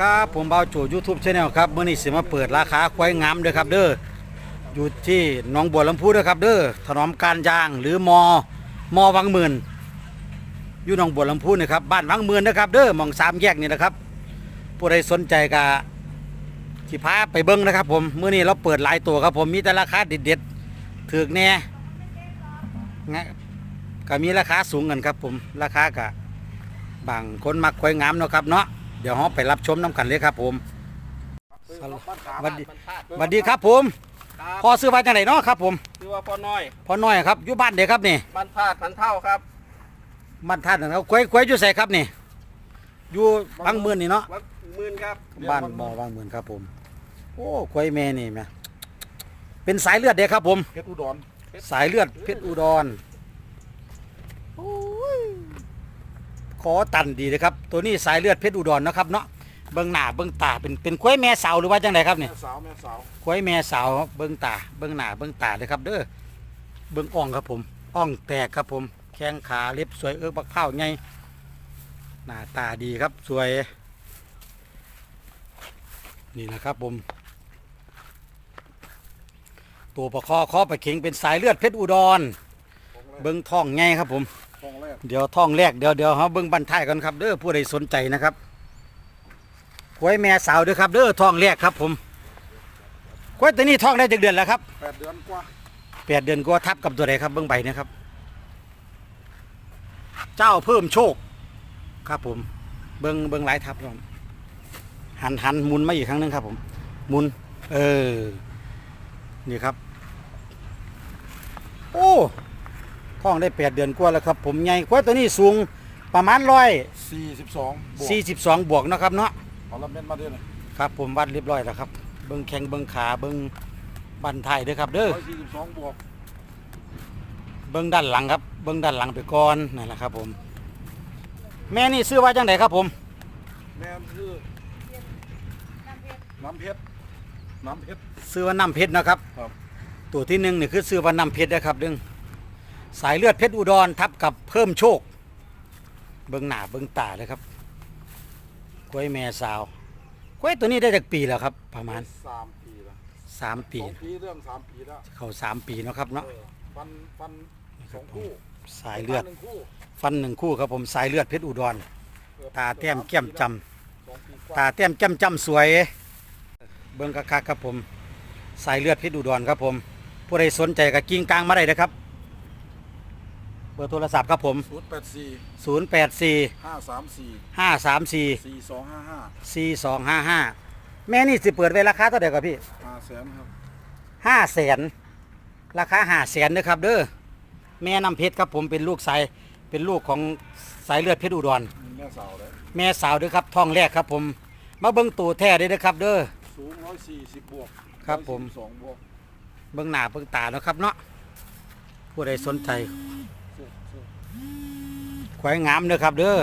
ครับผมเบาโจยูทูบชาแนลครับเมื่อนี้สิมาเปิดราคาควายงามเด้อครับเด้ออยู่ที่หนองบัวลำพูเด้อครับเด้อถนอมการยางหรือมอมอวังหมื่นอยู่หนองบัวลำพูนะครับบ้านวังหมื่นนะครับเด้อหมองสามแยกนี่นะครับผู้ใดสนใจก็สิพาไปเบิ้งนะครับ ผมเมื่อนี้เราเปิดหลายตัวครับ ผมมีแต่ราคาเด็ดๆถือแน่งก็มีราคาสูงกันครับ ผมราคากะบางคนมักควายงามเนาะครับเนาะ เดี๋ยวเราไปรับชมน้ำกันเลยครับผมสวัสดีสวัสดีครับผมครับพอซื้อมาจากไหนเนาะครับ ผมชื่อว่าพ่อน้อยพอน้อยครับอยู่บ้านเด็กครับนี่บ้านธาตุพันเท่าครับบ้านท่านนะครับควายควายอยู่ใส่ครับนี่อยู่บางหมื่นนี่เนาะวัดหมื่นครับบ้านบ่อบางหมื่นครับผม โอ้ควายแม่นี่แม่เป็นสายเลือดเด็กครับผมเพชรอุดรสายเลือดเพชรอุดรโอ้ย ขอตันดีเลยครับ ตัวนี้สายเลือดเพชรอุดรเนาะครับเนาะเบิ้งหน้าเบิ้งตาเป็นเป็นควายแม่สาวหรือว่าจังไดครับนี่แม่สาวแม่สาวควายแม่สาวเบิ้งตาเบิ้งหน้าเบิ้งตาเลยครับ เด้อเบิ้งอ่องครับผมอ่องแตกครับผม แข้งขาเล็บสวยเอิกบักเผาไงหน้าตาดีครับสวย นี่นะครับผม ตัวประคอคอประเข็งเป็นสายเลือดเพชรอุดรของแรกเบิ้งท้องไงครับผมของแรก เดี๋ยวท้องแรกเดี๋ยวเดี๋ยวเขาเบิ้งบันท้ายกันครับเด้อผู้ใดสนใจนะครับควายแม่สาวเด้อครับเด้อท้องแรกครับผมควายตัวนี้ท้องได้จากเดือนแล้วครับแปดเดือนกว่าแปดเดือนก็ทับกับตัวใดครับเบิ้งใบเนะครับ เจ้าเพิ่มโชค ครับผม เบิ้งเบิ้งหลายทับครับหันหันหมุนมาอีกครั้งหนึงครับ ผมหมุน เออ นี่ครับ โอ้ ท้องได้แปดเดือนกว่าแล้วครับ ผมใหญ่กว่าตัวนี้สูงประมาณร้อยสี่สิบสองบวกสี่สิบสองบวกเนาะครับเนาะเอาละเม็ดมาด้วยนะครับผมวัดเรียบร้อยแล้วครับ เบิ้งแข้งเบิ้งขาเบิ้งบันไทายเด้อครับ เด้อร้อยสี่สิบสองบวกเบิ้งด้านหลังครับ เบิ้งด้านหลังไปก่อนนั่นแหละครับผม แม่นี่ซื้อว่าจังไดครับผม แม่คือน้ำเพชรน้ำเพชรซื้อว่าน้ำเพชรนะครับ ครับ ตัวที่หนึ่งนี่คือซื้อว่าน้ำเพชรนะครับเดึง สายเลือดเพชรอุดรทับกับเพิ่มโชค เบิ้งหน้าเบิ้งตาเลยครับกล้วยแม่สาวกล้วยตัวนี้ได้จากปีแล้วครับ ประมาณสามปีละสามปี สองปีเรื่องสามปีแล้วเข้าสามปีเนาะครับเนาะเออฟันฟันสองคู่สายเลือด ฟันหนึ่งคู่ฟันหนึ่งคู่ครับผมสายเลือดเพชรอุดร เออตาแต้มแก้มจำ สองปีกว่าตาแต้มแก้มจำสวย เบิ้งคักๆครับผม สายเลือดเพชรอุดรครับผม ผู้ใดสนใจก็กิ้งกลางมาได้นะครับเบอร์โทรศัพท์ครับผม ศูนย์แปดสี่084 ห้าสามสี่534 สี่สองห้าห้า4255 แม่นี่สิเปิดไว้ราคาเท่าไหร่ครับพี่ห้าแสนครับ5แสนราคา5แสนนะครับเด้อแม่น้ำเพชรครับผมเป็นลูกสายเป็นลูกของสายเลือดเพชรอุดรแม่สาวเลยแม่สาวเด้อครับท้องแรกครับผม มาเบิ้งตัวแท้เด้อนะครับ เด้อ สูงร้อยสี่สิบบวกครับผม สองบวกเบิ้งหน้าเบิ้งตาเนาะครับเนาะผู้ใดสนใจสู้สู้ ควายงามเด้อครับ เด้อ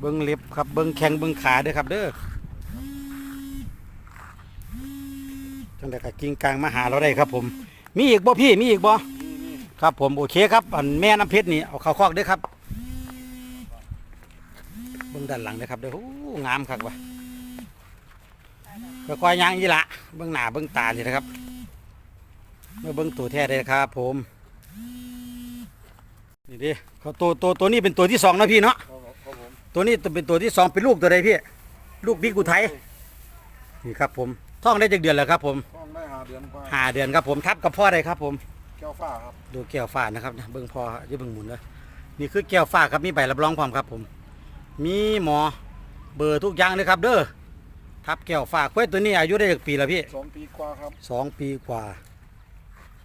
เบิ้งเล็บครับเบิ้งแข้งเบิ้งขาเด้อครับ เด้อจังไดก็กิ่งกลางมาหาเราได้ครับ ผม มีอีกบ่พี่มีอีกบ่ครับ ผมโอเคครับอันแม่น้ำเพชรนี่เอาเขาคอกเด้อครับเบิ้งด้านหลังเด้อครับเด้อโอ้งามครับว่ะค่อยๆย่างยี่ละเบิ้งหน้าเบิ้งตานี่นะครับเมื่อเบิ้งตัวแท้เลยครับ ผม นี่ดิเขาตัวตัวตัวนี้เป็นตัวที่สองนะพี่เนาะครับครับผมตัวนี้เป็นตัวที่สองเป็นลูกตัวใดพี่ ลูกบิ๊กอุทัยนี่ครับผมท้องได้จากเดือนแล้วครับ ผมท้องได้หาเดือนกว่าห้าเดือนครับผมทับกับพ่อได้ครับผมแก้วฟ้าครับดูแก้วฟ้านะครับนะเบิ้งพออย่าเบิ้งหมุนเลยนี่คือแก้วฟ้าครับมีใบรับรองความครับผม มีหมอเบอร์ทุกอย่างเลยครับ เด้อทับแก้วฟ้าควายตัวนี้อายุได้จากปีแล้วพี่สองปีกว่าครับสองปีกว่า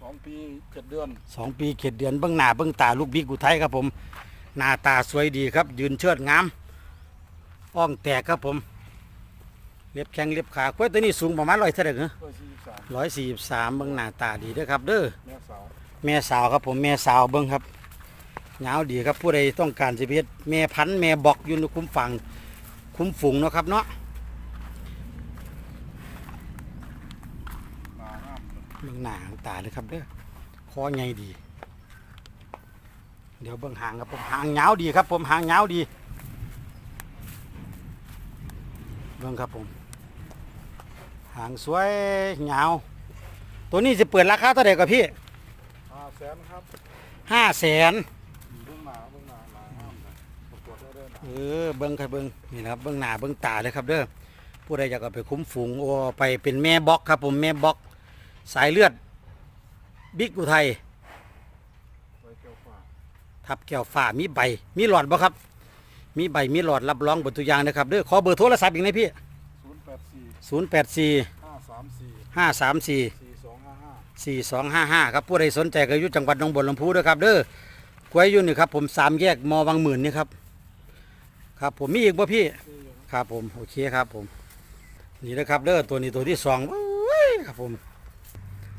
สองปีเจ็ดเดือนสองปีเข็ดเดือนเบิ้งหน้าเบิ้งตาลูกบิ๊กอุทัยครับผมหน้าตาสวยดีครับ ยืนเชิดงามอ่องแตกครับผมเล็บแข้งเล็บขาควายตัวนี้สูงประมาณร้อยเท่าไหร่เหรอร้อยสี่สิบสามร้อยสี่สิบสามเบิ้งหน้าตาดีเด้อครับ เด้อแม่สาวแม่สาวครับผมแม่สาวเบิ้งครับยาวดีครับผู้ใดต้องการสิเพชรแม่พันธุ์แม่บอกอยู่ในคุ้มฝังคุ้มฝูงเนาะครับเนาะ หนางาม เบิ้งหน้าของตาเลยครับเด้อคอใหญ่ดี เดี๋ยวเบิ้งหางครับผมหางยาวดีครับ ผมหางยาวดี เบิ่งครับผม หางสวยยาวตัวนี้จะเปิดราคาเท่าไหร่กับพี่ห้าแสนครับห้าแสนเบื้องหน้าเบื้องหน้าหน้าห้ามนะประกวดได้เลยนะเออเบิ้งครับเบิ้งนี่นะครับเบิ้งหน้าเบิ้งตาเลยครับเด้อผู้ใดอยากเอาไปคุ้มฝูงโอ้ไปเป็นแม่บล็อกครับผมแม่บล็อก สายเลือด บิ๊กอุทัยไว้เกี่ยวฟ้าทับแก้วฟ้ามีใบ มีหลอดบ่ครับ มีใบมีหลอดรับรองเบทตัวอย่างนะครับเด้อขอเบอร์โทรศัพท์อีกนะพี่ศูนย์แปดสี่0 8 4ห้าสามสี่5 3 4สี่สองห้าห้า4 2 5 5 ครับผู้ใดสนใจก็อยู่จังหวัดหนองบัวลำพูด้วยครับเด้อกล้วยอยู่นี่ครับผมสามแยกมอวังหมื่นนี่ครับ ครับผมมีอีกบ่พี่สี่อยู่ครับผมโอเคครับผม นี่นะครับเด้อตัวนี้ตัวที่สองโอ้ยครับผม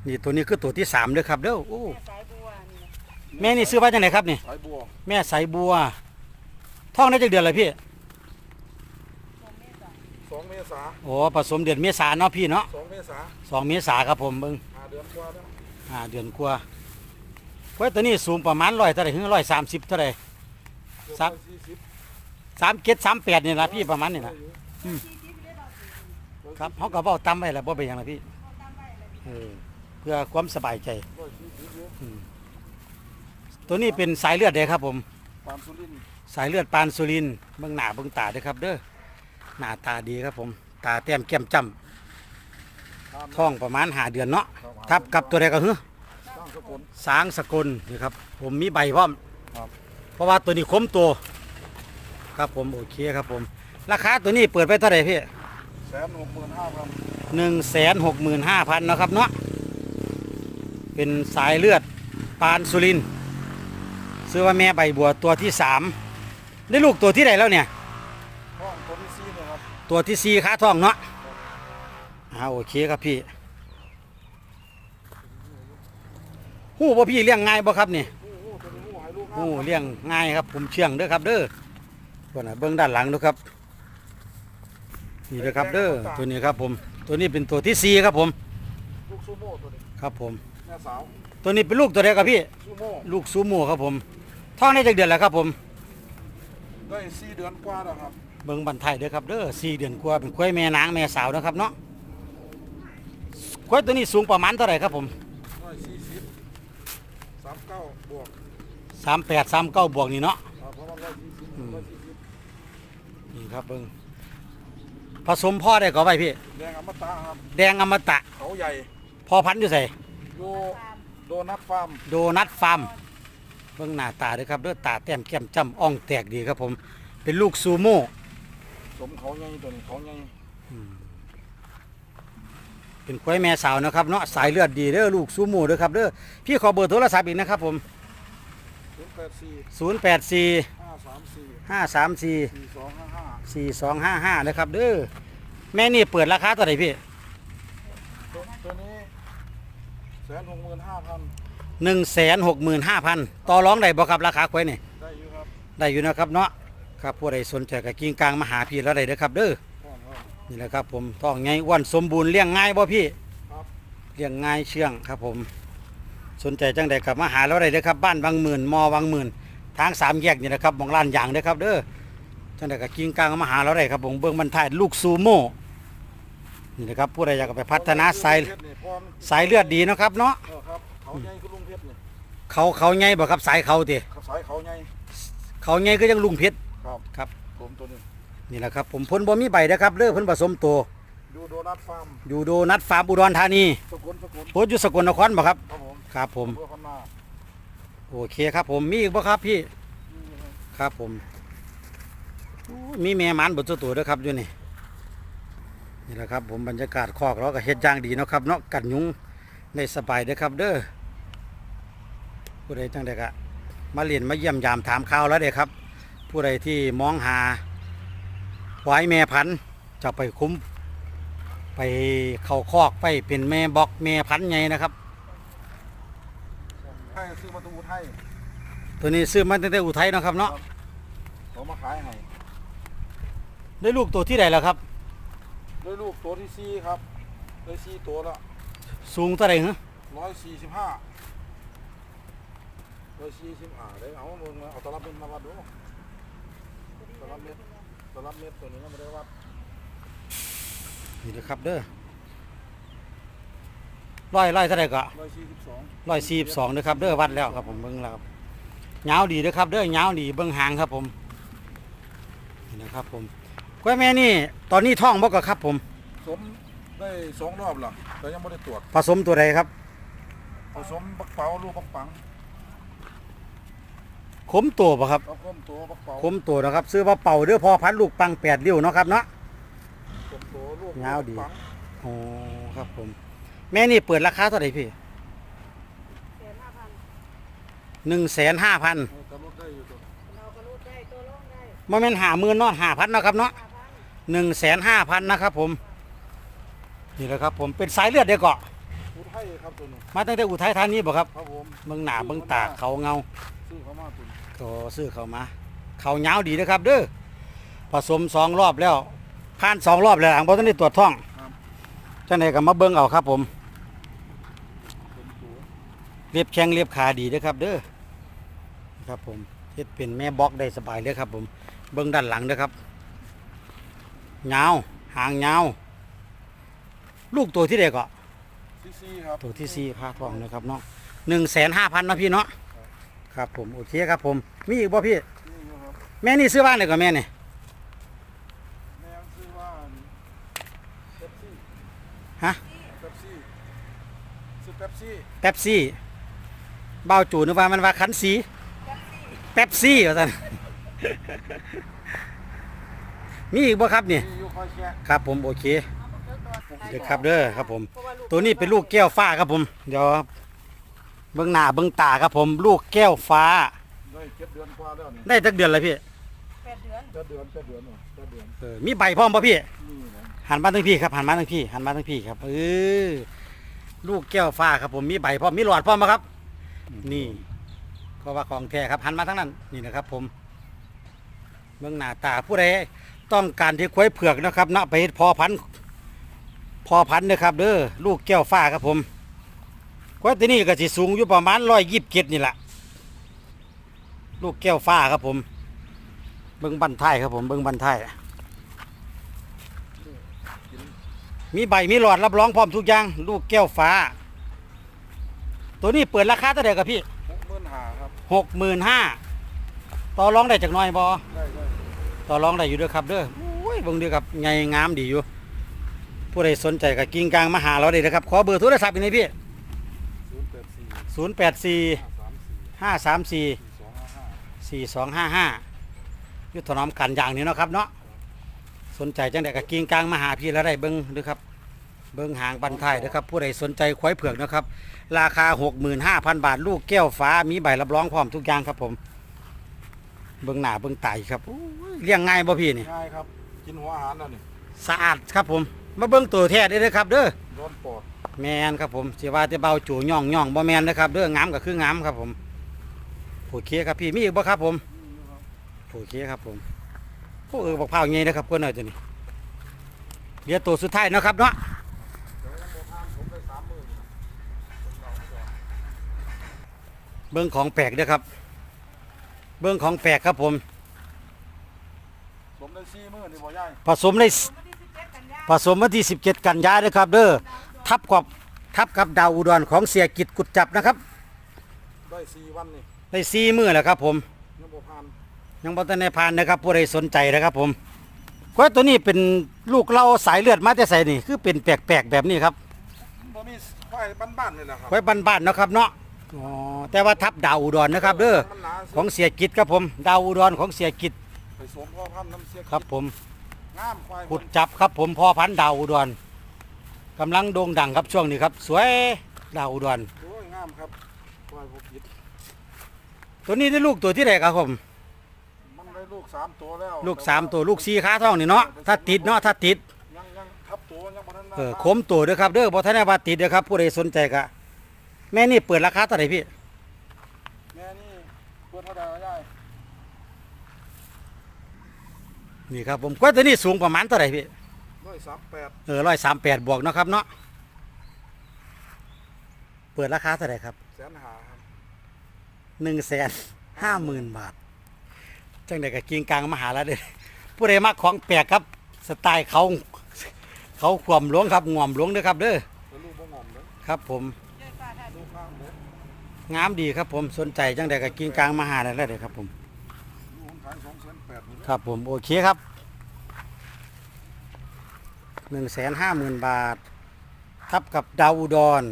นี่ตัวนี้คือตัวที่สามเด้อครับเด้อโอ้สายบัวนี่นะแม่นี่ซื้อไว้จังไหนครับนี่ สายบัวแม่สายบัวท้องได้จักเดือนเลยพี่สองเมษาโอ้ผสมเดือนเมษาเนาะพี่เนาะสองเมษาสองเมษาครับผมเบิ่งห้าเดือนกว่าแล้วอ่าเดือนกว่าไว้ตัวนี้สูงประมาณร้อยเท่าไหร่ถึงร้อยสามสิบเท่าไหร่ ครับ สี่สิบสามเจ็ดสามแปดนี่ละพี่ประมาณนี่นะครับเขาก็บอกตั้มไว้แล้วบ่เป็นหยังละพี่ เออ เพื่อความสบายใจร้อยสี่สิบเยอะตัวนี้เป็นสายเลือดเด้ครับผม ปานสุรินทร์สายเลือดปานสุรินทร์เบิ่งหน้าเบิ่งตาเด้อครับ เด้อหน้าตาดีครับผม ตาแต้มแก้มจ้ำท้องประมาณหาเดือนเนาะทับกับตัวใดก็คือสร้างสกุล สางสกลนี่ครับผมมีใบพร้อมครับ เพราะว่าตัวนี้คมตัว ครับผมโอเคครับผม ราคาตัวนี้เปิดไปเท่าไหร่พี่แสนหกหมื่นห้าพันหนึ่งแสนหกหมื่นห้าพันนาะครับเนาะ เป็นสายเลือดปานสุรินทร์ซื้อว่าแม่ใบบัวตัวที่สามได้ลูกตัวที่ไหนแล้วเนี่ยห้องตัวที่สี่เนี่ยครับตัวที่สี่ขาท้องเนาะอ่าโอเคครับพี่หู้บ่พี่เลี้ยงง่ายบ่ครับนี่โอ้โหตัวนี้หูหายลูกห้าหู้เลี้ยงง่ายครับผมเชื่องเด้อครับเด้อตัวน่ะเบื้องด้านหลังดูครับนี่เด้อครับเด้อตัวนี้ครับผมตัวนี้เป็นตัวที่สี่ครับผมลูกซูโม่ตัวนี้ครับผมแม่สาวตัวนี้เป็นลูกตัวเดียวกับพี่ ซูโม่ลูกซูโม่ครับผมท้องได้จากเดือนแล้วครับผม ได้สี่เดือนกว่าแล้วครับเบิ่งบันไทยเด้อครับเด้อสี่เดือนกว่าเป็นควายแม่นางแม่สาวนะครับเนาะควายตัวนี้สูงประมาณเท่าไหร่ครับผมร้อยสี่สิบสามเก้าบวกสามแปดสามเก้าบวกนี่เนาะ อ่าเพราะว่าร้อยสี่สิบอืมร้อยสี่สิบนี่ครับเบิ่งผสมพ่อได้ก็ไปพี่ แดงอมตะครับแดงอมตะเขาใหญ่พ่อพันธุ์อยู่ใส่ โยโดนัทฟาร์มโดนัทฟาร์มเบิ่งหน้าตาเด้อครับเด้อตาแต้มแก้มจ้ำอ่องแตกดีครับผม เป็นลูกซูโม่สมเขาใหญ่ตัวนี้เขาใหญ่เป็นควายแม่สาวนะครับเนาะสายเลือดดีเด้อลูกซูโม่เด้อครับเด้อพี่ขอเบอร์โทรศัพท์อีกนะครับผม ศูนย์แปดสี่084 ห้าสามสี่534 สี่สองห้าห้า4255นะครับเด้อแม่นี่เปิดราคาเท่าไหร่พี่ตัวตัวนี้ แสนหกหมื่นห้าพัน165,000ต่อรองได้บ่ครับราคาควายนี่ได้อยู่ครับได้อยู่นะครับเนาะครับผู้ใดสนใจก็กิ่งกลางมาหาพี่แล้วได้เด้อครับ เด้อพ่อครับนี่แหละครับผมท้องใหญ่อ้วนสมบูรณ์เลี้ยงง่ายบ่พี่ครับเลี้ยงง่ายเชื่องครับผม สนใจจังใดครับมาหาเราได้เด้อครับ บ้านบางหมื่นมอวังหมื่นทางสามแยกนี่นะครับหมองร้านยางเด้อครับ เด้อจังใดก็กิ่งกลางมาหาเราได้ครับผมเบิ่งบรรทัดลูกซูโม่ นี่นะครับผู้ใดอยากเอาไปพัฒนาสายลุงเพชรนี่พ่อมสายเลือดดีเนาะครับเนาะเออครับเขาใหญ่คือลุงเพชรนี่เขาเขาใหญ่บ่ครับสายเขาติเขาสายเขาใหญ่เขาใหญ่ก็ยังลุงเพชรครับครับผมตัวนี้นี่แหละครับผมเพ้นบ่มีใบนะครับเด้อเพิ่นผสมโตวดูโดนัทฟาร์มอยู่โดนัดฟาร์มอุดรธานีสกุลสกุลโพสต์อยู่สกลนครบ่ครับครับผมครับผมเพื่อคนมาโอเคครับผมมีอีกบ่ครับพี่ครับผมโอ้มีแม่หมันบนตัวตัวด้วยครับอยู่นี่ นี่แหละครับผมบรรยากาศคอกเราก็เฮ็ดอย่างดีเนาะครับเนาะกันยุงได้สบายเด้อครับ เด้อผู้ใดจังใดก็มาเรียนมาเยี่ยมยามถามข่าวแล้วเด้อครับ ผู้ใดที่มองหาควายแม่พันธุ์จะไปคุ้ม ไปเข้าคอกไปเป็นแม่บอกแม่พันธุ์ไงนะครับ ให้ซื้อประตูไทยตัวนี้ซื้อมาตั้งแต่อุทัยเนาะครับเนาะเขามาขายให้ได้ลูกตัวที่ใดแล้วครับ ด้วยลูกตัวที่สี่ครับได้สี่ตัวละสูงเท่าไหร่ฮะร้อยสี่สิบห้าร้อยสี่สิบห้าได้เอาลงมาเอาตลับเม็ดมาวัดดูตลับเม็ดตลับเม็ดตัวนี้ก็ไม่ได้วัดนี่นะครับเด้อร้อยร้อยเท่าไหร่ก็ร้อยสี่สิบสองร้อยสี่สองนะครับเด้อวัดแล้วครับผมเบิ่งแล้วครับยาวดีนะครับเด้อยาวดีเบิ่งหางครับผมนี่นะครับผม กล้วยแม่นี่ ตอนนี้ท้องบ่ก็ครับผม สมได้สองรอบแล้วแต่ยังไม่ได้ตรวจผสมตัวใดครับ ผสมบักเป๋าลูกบักปังขมตัวป่ะครับบักคมตัวบักเป๋าขมตัวนะครับ ซื้อว่าเป่าเด้อพอพันลูกปังแปดเลี้ยวเนาะครับเนาะคมตัวลูกยาวดีบักปังโอ้ครับผม แม่นี่เปิดราคาเท่าไหร่พี่หนึ่งแสนห้าพันเออแต่ลดได้อยู่ตัวเราก็รูดได้ตัวลงได้โมเมนหาหมื่นเนาะห้าพันนาะครับเนาะ ห้าพันหนึ่งแสนห้าพันนะครับผม นี่แหละครับผมเป็นสายเลือดเดียวเกาะพูดให้ครับตัวนี้มาตั้งแต่อุทัยธานีบ่ครับครับผมเมืองหนาเมืองตากเขาเงาซื้อเข้ามาตัวนี้ก็ซื้อเขามา เขาเงาวดีนะครับ เด้อผสมสองรอบแล้วผ่านสองรอบแล้วหลังพอต้องได้ตรวจท้องจังไหนก็มาเบิ่งเอาครับผมเป็นตัวเรียบแข้งเรียบขาดีนะครับ เด้อครับผมเฮ็ดเป็นแม่บล็อกได้สบายเลยครับผมเบิ่งด้านหลังเด้อครับ ยาวหางยาวลูกตัวที่เด็กก็ซีซีครับตัวที่สี่พาทองนะครับเนาะหนึ่งแสนห้าพันนาะพี่เนาะครับผมโอเคครับผมมีอีกบ่พี่ นี่อยู่ครับแม่นี่ซื้อบ้านเลยกับแม่นี่แมวซื้อว่าเป๊ปซี่ฮะเป๊ปซี่ซื้อเป๊ปซี่เป๊ปซี่เบ้าจูนึกว่ามันว่าคันสีเป๊ปซี่ว่าซั่น มีอีกบ่ครับนี่ครับผมโอเคเอามาเจอตัวครับเด้อครับผม ตัวนี้เป็นลูกแก้วฟ้าครับผมเดี๋ยวเบื้องหน้าเบื้องตาครับผม ลูกแก้วฟ้า ได้เจ็ดเดือนกว่าแล้วนี่ได้ตักเดือนเลยพี่เดือนจ็ดเดือนจะเดือนมีใบพร้อมป่ะพี่หันมาทางพี่ครับหันมาทางพี่หันมาทางพี่ครับเออลูกแก้วฟ้าครับผมมีใบพร้อมมีหลอดพร้อมไหมครับ นี่เพราะว่าของแท้ครับหันมาทั้งนั้นนี่นะครับ ผมเมืองหน้าตาผู้ใด ต้องการที่ควายเผือกนะครับเนาะไปเฮ็ดพอพันธุ์พอพันธุ์นะครับเด้อลูกแก้วฟ้าครับผมควายตัวนี้ก็สิสูงอยู่ประมาณร้อยยี่สิบเนี่แหละลูกแก้วฟ้าครับผม เบิ้งบันท้ายครับผมเบิ้งบันท้ายมีใบมีหลอดรับรองพร้อมทุกอย่าง ลูกแก้วฟ้า ตัวนี้เปิดราคาเท่าไหร่ครับพี่หกหมื่นหาครับหกหมื่นห้าต่อรองได้จากหน้อยบอได้ได้ ต่อรองได้อยู่เด้วยครับเด้อโอ้ยเบิ่งเด้อครับไงงามดีอยู่ ผู้ใดสนใจก็กิ่งกลางมาหาเราได้นะครับ ขอเบอร์โทรศัพท์อีกหน่อยพี่ศูนย์แปดสี่ห้าสามสี่สี่สองห้าห้ายุทธนอมกันอย่างนี้เนาะครับเนาะสนใจจังไดก็กิ่งกลางมาหาพี่แล้วได้เบิ้งเด้วยครับเบิ้งหางบันทายนะครับ ผู้ใดสนใจควายเผือกนะครับ ราคา 65,000 บาท ลูกแก้วฟ้ามีใบรับรองพร้อมทุกอย่างครับผม เบิ้งหน้าเบิ้งไตครับโอ้ยเลี้ยงง่ายบ่พี่นี่ง่ายครับกินหัวอาหารแล้วนี่สะอาดครับผม มาเบิ้งตัวแท้ได้เลยครับ เด้อโดนปอดแมนครับผมสิว่าจะเบาจูย่องย่องบ่แมนนะครับเด้องามก็คืองามครับผมโอเคครับพี่มีอีกบ่ครับผมโอเคครับผมพวกเออบอกเผาไงนะครับเพื่อนเอ๋ยตัวนี้เดี๋ยวตัวสุดท้ายเนาะครับเนาะเดี๋ยวยังบ่ทานผมได้สามหมื่นเบิ้งของแปลกเด้อครับ เบิ้งของแปลกครับผมผมได้สี่หมื่นนี่บ่ยายผสมในวันที่สิบเจ็ดกันยาผสมวันที่ 17 กันยายนเด้อครับ เด้อทับกับทับกับดาวอุดรของเสียกิจกุดจับนะครับ ได้สี่วันนี่ได้สี่มื้อแล้วครับ ผมยังบ่ผ่านยังบ่ทันได้ผ่านนะครับผู้ใดสนใจนะครับผมกล้วยตัวนี้เป็นลูกเราสายเลือดมาแต่ไสนี่คือเป็นแปลกๆแบบนี้ครับบ่มีควายบ้านๆนี่แหละครับกล้วยบ้านๆเนาะครับเนาะ อ๋อแต่ว่าทับดาวอุดรนะครับเด้อมันหนาสิของเสียกิจครับผมดาวอุดรของเสียกิจไปสวมพ่อพันธุ์น้ำเสียครับผม งามควายขุดจับครับผมพ่อพันธุ์ดาวอุดรกำลังโด่งดังครับช่วงนี้ครับ สวยดาวอุดรโอ้ยงามครับควายผมผิดตัวนี้ได้ลูกตัวที่ไหนครับผม มันได้ลูกสามตัวแล้วลูกสามตัวลูกสี่ขาท้องนี่เนาะถ้าติดเนาะถ้าติดยังยังทับตัวยังบ่ทันได้เออโคมตัวเด้อครับเด้อบ่ทันได้ว่าติดเด้อครับผู้ใดสนใจก็ แม่นี่เปิดราคาเท่าไหร่พี่ แม่นี่เปิดเท่าใดยายนี่ครับผมกล้วยตัวนี้สูงประมาณเท่าไหร่พี่ร้อยสามแปดเออร้อยสามแปดบวกเนาะครับเนาะเปิดราคาเท่าไหร่ครับแสนหาครับหนึ่งแสนห้าหมื่นบาท จังใดกับกิงกลางมหาลัยเด้อผู้ใดมักของแปลกครับ สไตล์เขา เขาขวมหลวงครับงวมหลวงเด้อครับเด้อเป็นลูกบ่งอมเลยครับผม งามดีครับผมสนใจจังใดก็กินกลางมาหาได้เลยเด้อครับผมลูกขายสองแสนแปดนี่ครับผมโอเคครับหนึ่งแสนห้าหมื่นบาท ทับกับดาวอุดร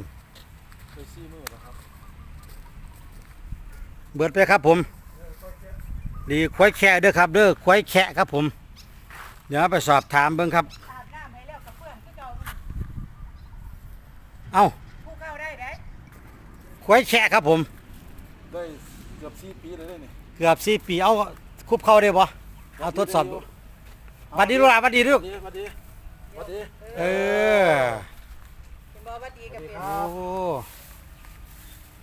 ไปซี่มือนะครับเบิดไปครับผม ดีควายแค่เด้อครับเด้อควายแค่ครับผม เดี๋ยวไปสอบถามเบิ่งครับอาบน้ำให้แล้วกับเพื่อนคือเก่าเอ้าผู้เข้าได้ได้ ควายแค่ครับผม ได้เกือบสี่ปีเลยเด้นี่เกือบสี่ปีเอาคุบเข้าได้บ่เอาทดสอบดูหวัดดีลูกหลานหวัดดีลูกสวัสดีสวัสดีเออเป็นบ่ว่าดีกับเป็นโอ้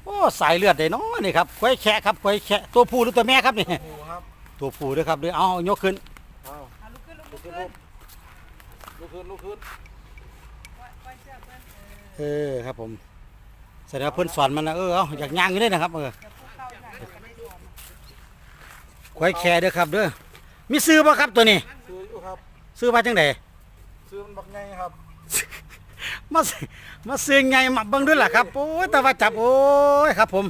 โอ้สายเลือดได้เนาะนี่ครับควายแค่ครับควายแค่ตัวผู้หรือตัวแม่ครับนี่โอ้ครับตัวผู้เด้อครับเด้อเอายกขึ้นเอาเอาลุกขึ้นลุกลูกขึ้ขึ้นนลูกขึ้นลูกขึ้นปล่อยเสื้อเพื่อนเออเออครับผม แสดงว่าเพิ่นสอนมันนะเออเอาอยากย่างอยู่เด้นะครับเออจะผู้เข้าได้ก็ได้สอนควายแค่เด้อครับเด้อมีซื้อบ่ครับตัวนี้ซื้ออยู่ครับ ซื้อมาจังไดซื้อมันบักไงครับ มาซื้อมาซื้อไงมาเบิ่งด้วยล่ะครับโอ้ยแต่ว่าจับโอ้ยครับ ผม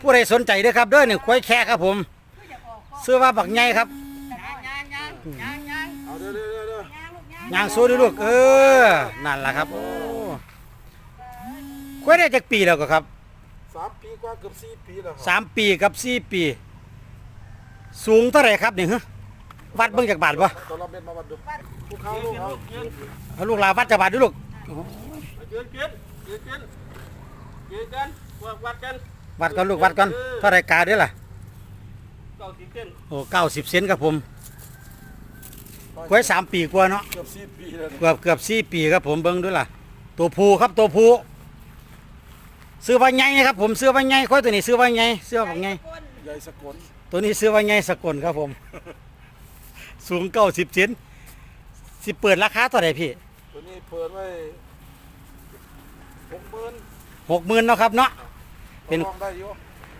ผู้ใดสนใจเด้อครับเด้อนี่ควายแค่ครับ ผมคืออยากออกข้อซื้อว่าบักไงครับยางยางยางยางยางเอาเดี๋ยวเดี๋ยวเดี๋ยวเดี๋ยวยางลูกยางย่างสู้ด้วยลูกเออนั่นล่ะครับ โอ้ควายได้จักปีแล้วก็ครับสามปีกว่าเกือบสี่ปีแล้วคสารับมปีกับสี่ปี สูงเท่าไหร่ครับนี่ฮะวัดเบิ่งจากบาทบ่ตอนเราเป็นมาวัดดูผู้เข้าลูกเขาเอาลูกหลานวัดจากบาทดูลูกยืนกินยืนกินยืนกันวัดวัดกันวัดกันลูกวัดกันเท่าไหร่กาเด้อล่ะเก้าสิบเส้นโอ้เก้าสิบเซนครับผมควายสามปีกว่าเนาะเกือบสี่ปีแล้วนี่เกือบเกือบสี่ปีครับผมเบิ้งด้วยล่ะ ตัวผู้ครับตัวผู้ ซื้อว่าไงครับผมซื้อว่าไงควายตัวนี้ซื้อว่าไงซื้อว่าไงคนใหญ่สกลตัวนี้ซื้อว่าไงสกลครับผม สูงเก้าสิบเซนสิเปิดราคาเท่าไหร่พี่ ตัวนี้เปิดไว้หกหมื่นหกหมื่นเนาะครับเนาะเป็นลองได้อยู่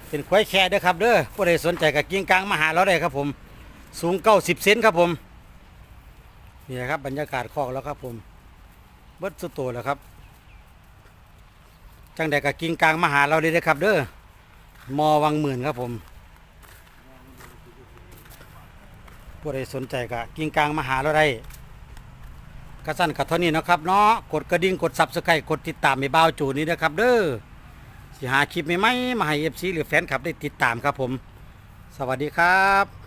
เป็นควายแค่เด้อครับเด้อผู้ใดสนใจกับกิ้งกลางมาหาเราได้ครับผม สูงเก้าสิบเซนครับผมนี่นะครับบรรยากาศคอกแล้วครับผมเบิดสุดโตแล้วครับ จังใดกับกิงกลางมาหาเราเลยนะครับ เด้อมอวังหมื่นครับผมผู้ใดสนใจกับกิงกลางมาหาเราได้กระสั้นกับเท่านี้นะครับเนาะกดกระดิ่งกดซับสไครต์กดติดตามไม่บ้าวจูนี้นะครับ เด้อสิหาคลิปใหม่ๆมาให้เอฟซีหรือแฟนคลับได้ติดตามครับผม สวัสดีครับ